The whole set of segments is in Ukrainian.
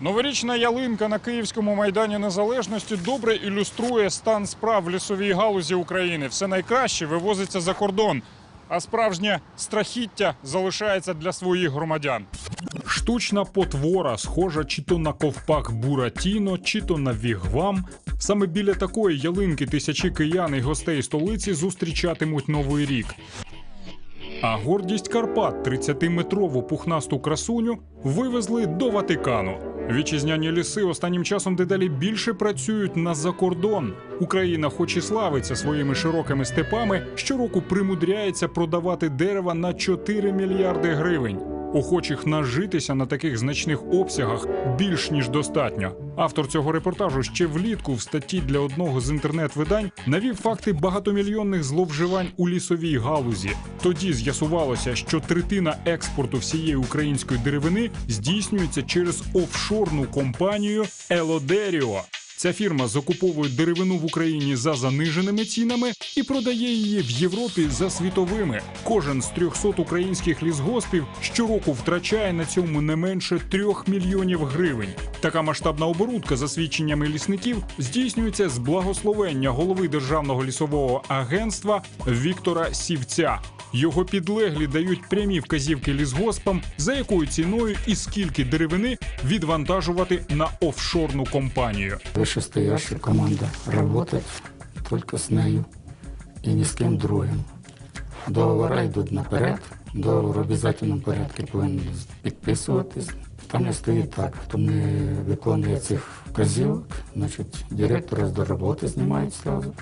Новорічна ялинка на Київському майдані Незалежності добре ілюструє стан справ в лісовій галузі України. Все найкраще вивозиться за кордон, а справжнє страхіття залишається для своїх громадян. Штучна потвора, схожа чи то на ковпак Буратіно, чи то на вігвам. Саме біля такої ялинки тисячі киян і гостей столиці зустрічатимуть новий рік. А гордість Карпат 30-метрову пухнасту красуню вивезли до Ватикану. Вітчизняні ліси останнім часом дедалі більше працюють на закордон. Україна, хоч і славиться своїми широкими степами, щороку примудряється продавати дерева на 4 мільярди гривень. Охочих нажитися на таких значних обсягах більш ніж достатньо. Автор цього репортажу ще влітку в статті для одного з інтернет-видань навів факти багатомільйонних зловживань у лісовій галузі. Тоді з'ясувалося, що третина експорту всієї української деревини здійснюється через офшорну компанію Елодеріо. Ця фірма закуповує деревину в Україні за заниженими цінами і продає її в Європі за світовими. Кожен з 300 українських лісгоспів щороку втрачає на цьому не менше 3 мільйонів гривень. Така масштабна оборудка, за свідченнями лісників, здійснюється з благословення голови Державного лісового агентства Віктора Сівця. Його підлеглі дають прямі вказівки лісгоспам, за якою ціною і скільки деревини відвантажувати на офшорну компанію. Вышестоящая команда работает только с нею и ни с кем другим. Договори йдуть наперед, договор в обов'язковому порядку повинен підписуватись. Там не стоїть так, хто не виконує цих вказівок, значить директора з роботи знімають зразу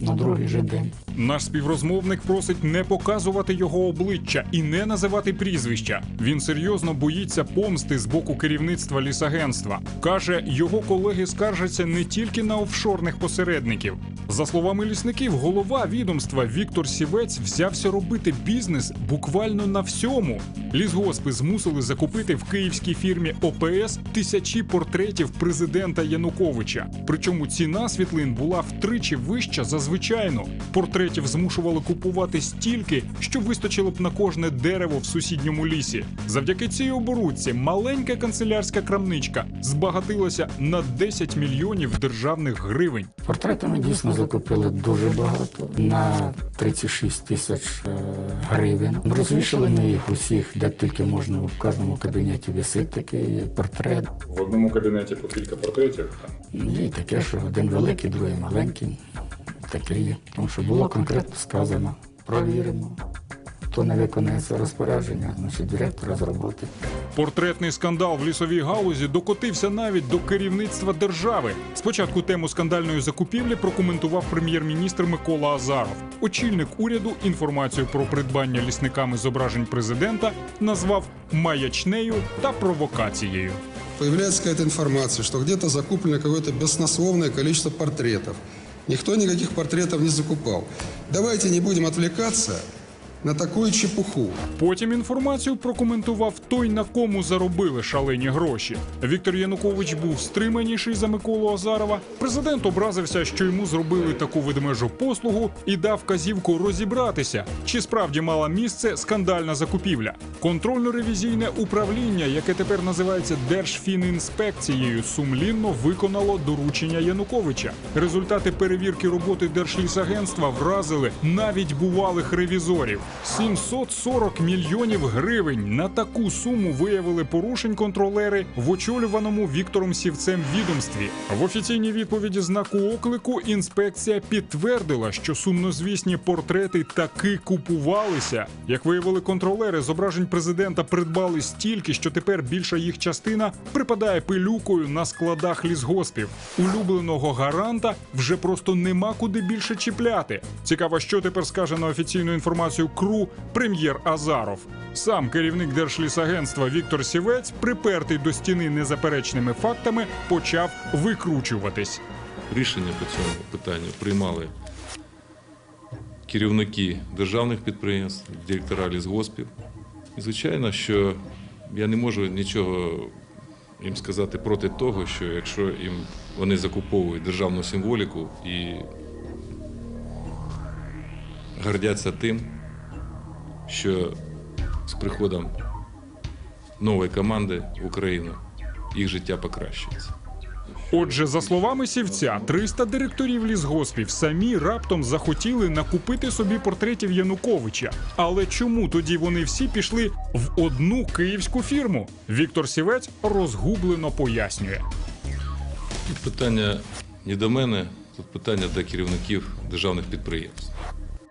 на другий же день. Наш співрозмовник просить не показувати його обличчя і не називати прізвища. Він серйозно боїться помсти з боку керівництва лісагентства. Каже, його колеги скаржаться не тільки на офшорних посередників. За словами лісників, голова відомства Віктор Сівець взявся робити бізнес буквально на всьому. Лісгоспи змусили закупити в київській фірмі ОПС тисячі портретів президента Януковича. Причому ціна світлин була втричі вища за звичайну. Портретів змушували купувати стільки, що вистачило б на кожне дерево в сусідньому лісі. Завдяки цій оборудці маленька канцелярська крамничка збагатилася на 10 мільйонів державних гривень. Портретами дійсно закупили дуже багато на 36 тисяч е, гривень. Розвішали ми їх усіх, де тільки можна в кожному кабінеті висить такий портрет. В одному кабінеті по кілька портретів. І таке, що один великий, другий маленький. Таке є. Тому що було конкретно сказано. Провіримо. Хто не виконує це розпорядження, значить директора з роботи. Портретний скандал в лісовій галузі докотився навіть до керівництва держави. Спочатку тему скандальної закупівлі прокоментував прем'єр-міністр Микола Азаров. Очільник уряду інформацію про придбання лісниками зображень президента назвав маячнею та провокацією. Появляется какая-то информация, что где-то закуплено какое-то баснословное количество портретов. Никто никаких портретов не закупал. Давайте не будем отвлекаться на такую чепуху. Потім інформацію прокоментував той, на кому заробили шалені гроші. Віктор Янукович був стриманіший за Миколу Азарова. Президент образився, що йому зробили таку ведмежу послугу і дав вказівку розібратися, чи справді мала місце скандальна закупівля. Контрольно-ревізійне управління, яке тепер називається Держфінінспекцією, сумлінно виконало доручення Януковича. Результати перевірки роботи Держлісагентства вразили навіть бувалих ревізорів. 740 мільйонів гривень на таку суму виявили порушень контролери в очолюваному Віктором Сівцем відомстві. В офіційній відповіді знаку оклику інспекція підтвердила, що сумнозвісні портрети таки купувалися. Як виявили контролери, зображень президента придбали стільки, що тепер більша їх частина припадає пилюкою на складах лісгоспів. Улюбленого гаранта вже просто нема куди більше чіпляти. Цікаво, що тепер скаже на офіційну інформацію КРУ прем'єр Азаров. Сам керівник Держлісагентства Віктор Сівець, припертий до стіни незаперечними фактами, почав викручуватись. Рішення по цьому питанню приймали керівники державних підприємств, директора лісгоспів. І звичайно, що я не можу нічого їм сказати проти того, що якщо їм вони закуповують державну символіку і гордяться тим, що з приходом нової команди в Україну їх життя покращується. Отже, за словами сівця, 300 директорів лісгоспів самі раптом захотіли накупити собі портретів Януковича. Але чому тоді вони всі пішли в одну київську фірму? Віктор Сівець розгублено пояснює. Тут питання не до мене, тут питання до керівників державних підприємств.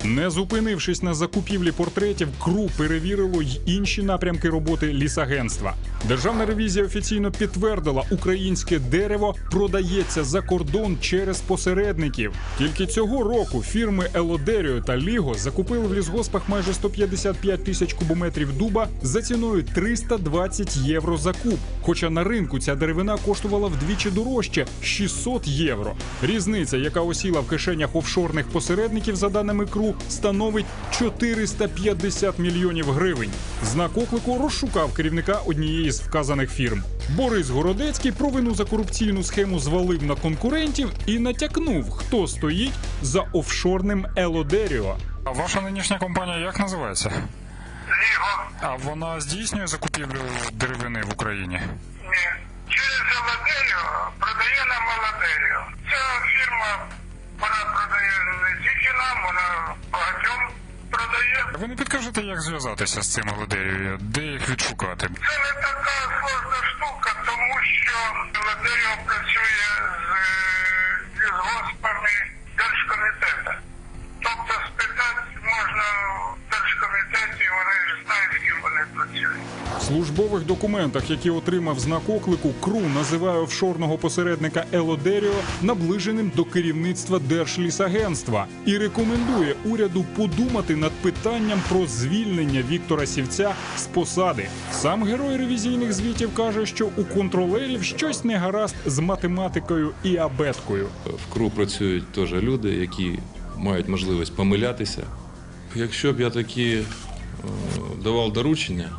Не зупинившись на закупівлі портретів, КРУ перевірило й інші напрямки роботи лісагентства. Державна ревізія офіційно підтвердила, українське дерево продається за кордон через посередників. Тільки цього року фірми Елодеріо та Ліго закупили в лісгоспах майже 155 тисяч кубометрів дуба за ціною 320 євро за куб. Хоча на ринку ця деревина коштувала вдвічі дорожче 600 євро. Різниця, яка осіла в кишенях офшорних посередників, за даними КРУ, становить 450 мільйонів гривень. Знак оклику розшукав керівника однієї з вказаних фірм. Борис Городецький провину за корупційну схему звалив на конкурентів і натякнув, хто стоїть за офшорним Елодеріо. А ваша нинішня компанія як називається? Ліго. А вона здійснює закупівлю деревини в Україні. Ні. Через Володерію продає нам Володерію. Ця фірма, вона продає не тільки нам, вона багатьом продає. Ви не підкажете, як зв'язатися з цими Елодерією? Де їх відшукати? Це не така сложна штука, тому що Володерія працює з з лісгоспами службових документах, які отримав знак оклику, КРУ називає офшорного посередника Елодеріо наближеним до керівництва Держлісагентства і рекомендує уряду подумати над питанням про звільнення Віктора Сівця з посади. Сам герой ревізійних звітів каже, що у контролерів щось не гаразд з математикою і абеткою. В КРУ працюють теж люди, які мають можливість помилятися. Якщо б я такі е, давав доручення,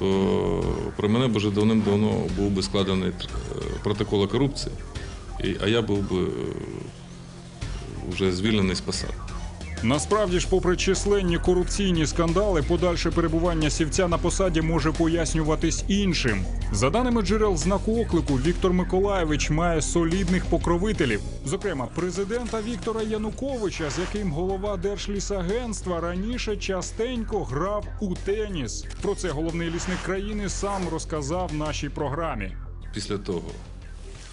то про мене б вже давним-давно був би складений е, протокол корупції, а я був би е, вже звільнений з посади. Насправді ж, попри численні корупційні скандали, подальше перебування сівця на посаді може пояснюватись іншим. За даними джерел знаку оклику, Віктор Миколаєвич має солідних покровителів, зокрема президента Віктора Януковича, з яким голова Держлісагентства раніше частенько грав у теніс. Про це головний лісник країни сам розказав нашій програмі. Після того,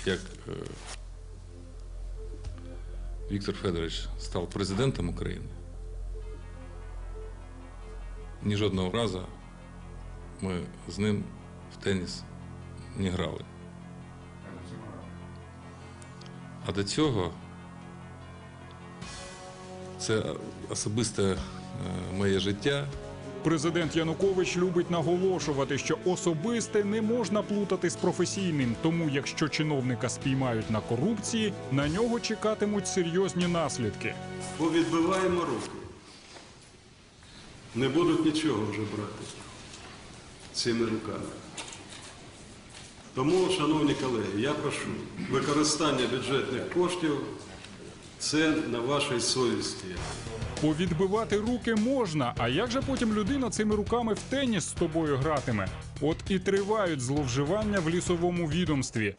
як Віктор Федорович став президентом України, ні жодного разу ми з ним в теніс не грали. А до цього це особисте е, моє життя. Президент Янукович любить наголошувати, що особисте не можна плутати з професійним. Тому, якщо чиновника спіймають на корупції, на нього чекатимуть серйозні наслідки. Повідбиваємо руки. Не будуть нічого вже брати цими руками. Тому, шановні колеги, я прошу, використання бюджетних коштів це на вашій совісті. Повідбивати руки можна, а як же потім людина цими руками в теніс з тобою гратиме? От і тривають зловживання в лісовому відомстві.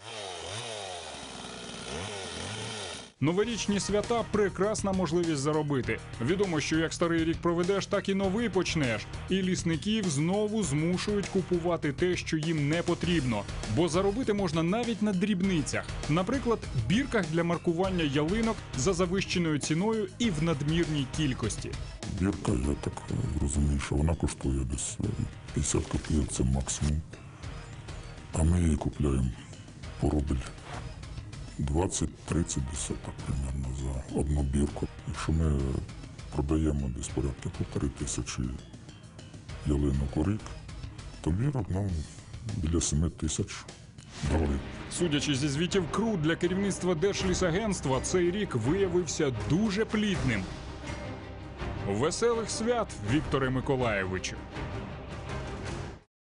Новорічні свята прекрасна можливість заробити. Відомо, що як старий рік проведеш, так і новий почнеш. І лісників знову змушують купувати те, що їм не потрібно. Бо заробити можна навіть на дрібницях, наприклад, бірках для маркування ялинок за завищеною ціною і в надмірній кількості. Бірка, я так розумію, що вона коштує десь е, 50 копійок, це максимум. А ми її купляємо по рубль 20-30 десь так примерно за одну бірку. Якщо ми продаємо десь порядка півтори тисячі ялинок у рік, то бірок ну, біля 7 тисяч дали. Судячи зі звітів КРУ для керівництва Держлісагентства, цей рік виявився дуже плідним. Веселих свят, Вікторе Миколаєвичу!